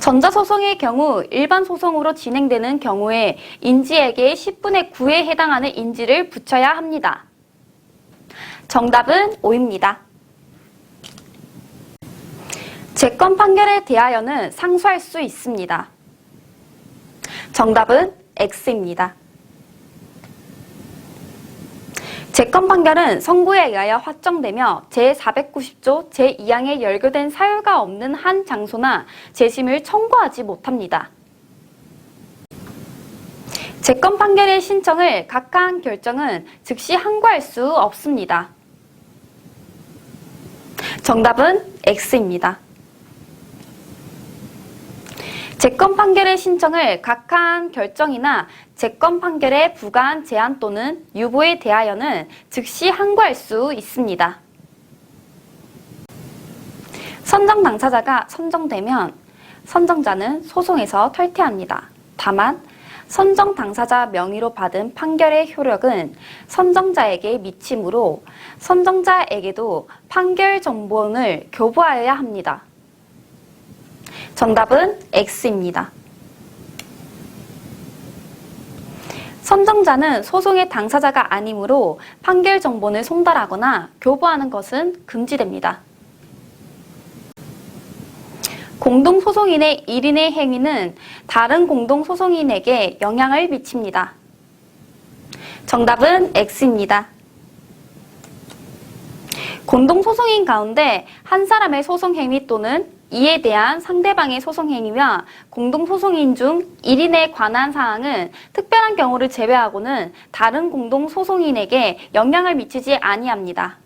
전자소송의 경우 일반 소송으로 진행되는 경우에 인지에게 10분의 9에 해당하는 인지를 붙여야 합니다. 정답은 5입니다. 재건 판결에 대하여는 상수할 수 있습니다. 정답은 X입니다. 재건 판결은 선고에 의하여 확정되며 제490조 제2항에 열거된 사유가 없는 한 장소나 재심을 청구하지 못합니다. 재건 판결의 신청을 각하한 결정은 즉시 항고할 수 없습니다. 정답은 X입니다. 재건 판결의 신청을 각하한 결정이나 재건 판결에 부과한 제한 또는 유보에 대하여는 즉시 항고할 수 있습니다. 선정 당사자가 선정되면 선정자는 소송에서 탈퇴합니다. 다만 선정 당사자 명의로 받은 판결의 효력은 선정자에게 미치므로 선정자에게도 판결 정보를 교부하여야 합니다. 정답은 X입니다. 선정자는 소송의 당사자가 아니므로 판결 정보를 송달하거나 교부하는 것은 금지됩니다. 공동소송인의 1인의 행위는 다른 공동소송인에게 영향을 미칩니다. 정답은 X입니다. 공동소송인 가운데 한 사람의 소송행위 또는 이에 대한 상대방의 소송행위와 공동소송인 중 1인에 관한 사항은 특별한 경우를 제외하고는 다른 공동소송인에게 영향을 미치지 아니합니다.